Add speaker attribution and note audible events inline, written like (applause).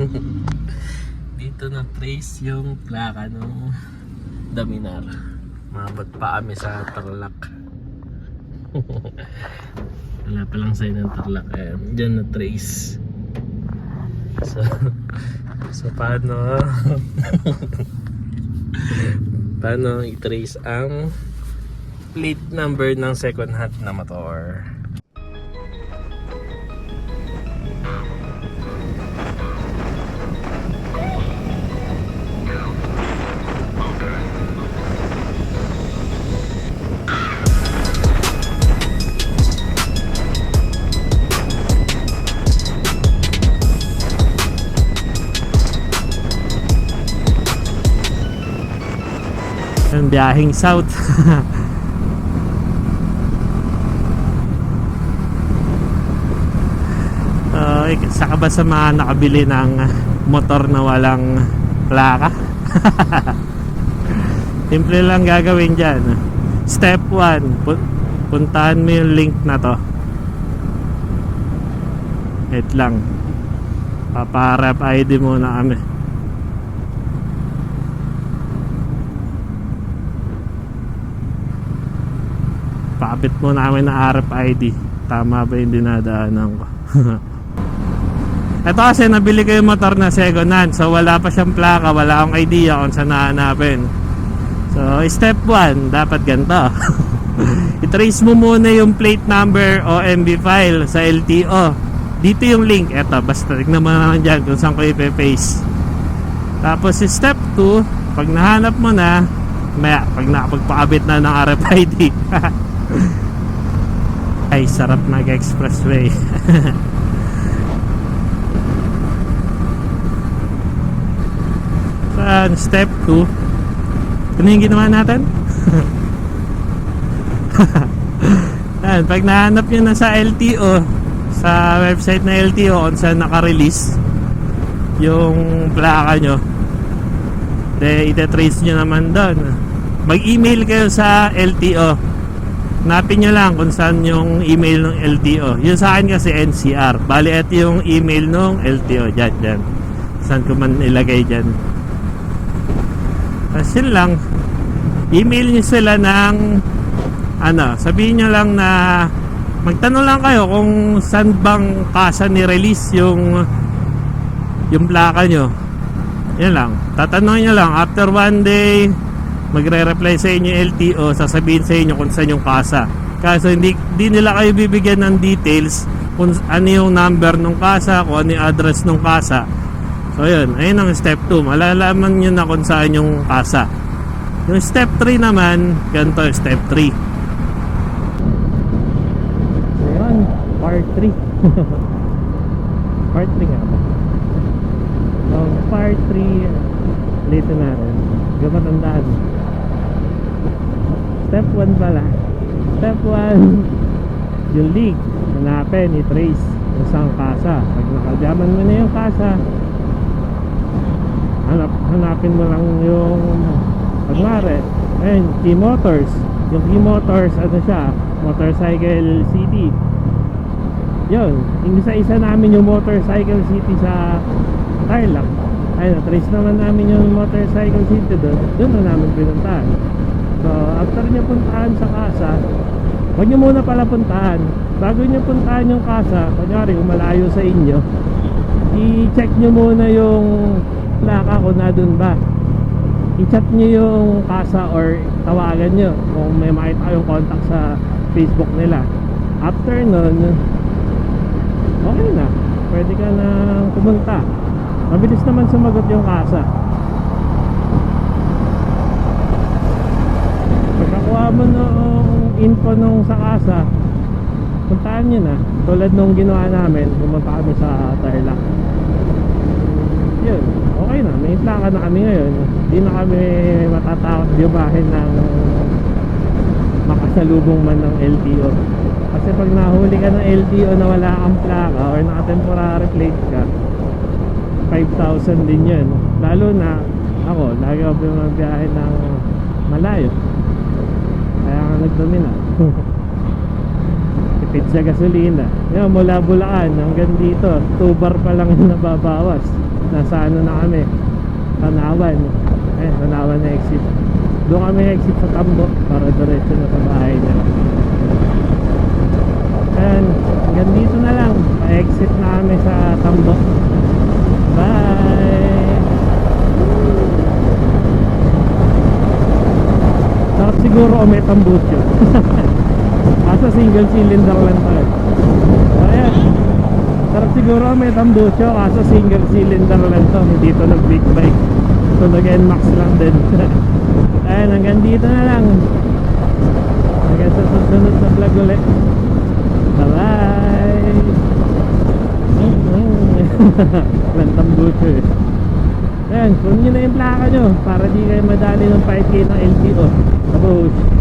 Speaker 1: (laughs) Dito na trace yung plaka ng Daminar. Mabot pa kami sa Tarlac. (laughs) Wala pa lang sign ng Tarlac. Ayan, dyan na trace. So, (laughs) so paano paano i-trace ang plate number ng second hand na motor? Ang biyaheng south. uh, saka ba sa mga nakabili ng motor na walang plaka? (laughs) Simple lang gagawin dyan. Step 1, pu- puntahan mo yung link na to. Wait lang. Paparap ID muna kami. Pakabit mo namin ng RFID. Tama ba yung dinadaanan ko? (laughs) Ito kasi nabili ko yung motor na second hand. So wala pa siyang plaka, wala akong idea kung saan nahanapin. So step 1, dapat ganito. (laughs) I-trace mo muna yung plate number o MB file sa LTO. Dito yung link. Eto, basta tignan mo naman dyan kung saan ko ipe-paste. Tapos step 2, pag nahanap mo na, maya, pag nakapagpakabit na ng RFID. (laughs) (coughs) Ay, sarap nag-expressway. (laughs) Saan? Step 2. Ano yung ginawa natin? (laughs) Yan, pag nahanap nyo na sa LTO, sa website na LTO kung saan naka-release yung plaka nyo, de, ite-trace nyo naman doon. Mag-email kayo sa LTO. Hanapin nyo lang kung saan yung email ng LTO. Yung sa akin kasi NCR. Bali, ito yung email ng LTO. Diyan, diyan. Saan ko man ilagay dyan. Tapos yun lang. Email nyo sila ng ano, sabihin nyo lang na magtanong lang kayo kung saan bang kasa ni-release yung yung plaka nyo. Yan lang. Tatanungin nyo lang after one day magre-reply sa inyo LTO, sasabihin sa inyo kung saan yung kasa. Kaso hindi, hindi nila kayo bibigyan ng details kung ano yung number ng kasa, kung ano yung address ng kasa. So yun, ayun ang step 2. Malalaman nyo na kung saan yung kasa. Yung step 3 naman, ganito yung step 3. Ayun, part 3. (laughs) part 3 nga? So, part 3, dito na rin. Gamatandaan. Step 1 pala. Step 1, yung leak. Hanapin, i-trace kung saan kasa. Pag nakadyaman mo na yung kasa, hanap, hanapin mo lang yung kunwari, ayun, key motors. Yung key motors, ano siya, motorcycle city. Yun, isa-isa namin yung motorcycle city sa Tarlac. Ayun, na-trace naman namin yung motorcycle city doon. Doon na namin pinuntahan. So, after nyo puntahan sa kasa, huwag nyo muna pala puntahan. Bago nyo puntahan yung kasa, kunyari kung malayo sa inyo, i-check nyo muna yung plaka kung na doon ba. I-chat nyo yung kasa or tawagan nyo kung may makita kayong contact sa Facebook nila. After nun, okay na. Pwede ka na pumunta. Mabilis naman sumagot yung kasa. Pagkakuha mo ng info nung sa kasa, puntaan nyo na. Tulad nung ginawa namin, pumunta kami sa Tarlac. Yun, okay na. May plaka na kami ngayon. Hindi na kami matatakot biyabahin ng makasalubong man ng LTO. Kasi pag nahuli ka ng LTO na wala kang plaka or naka-temporary plate ka, 5,000 din yun. Lalo na ako, lagi ako bumabiyahe ng malayo. Kaya nga nagdumi na. (laughs) Tipid sa gasolina. Yan, mula Bulacan hanggang dito, 2 bar pa lang yung nababawas. nasa ano na kami Tanawan eh Tanawan na exit doon kami exit sa Tambo para diretso na sa bahay nila and hanggang dito na lang pa-exit na kami sa Tambo bye sarap siguro o may tambucho (laughs) kaso single cylinder lang eh So, ayan. Sarap siguro o may tambucho kaso single cylinder lang to. Hindi to big bike. Ito nag NMAX lang din. (laughs) Ayan hanggang dito na lang. Hanggang sa susunod na vlog ulit. Bye bye walang tambucho eh Ayan, kunin nyo na yung plaka nyo para di kayo madali ng 5K ng LTO. Tapos,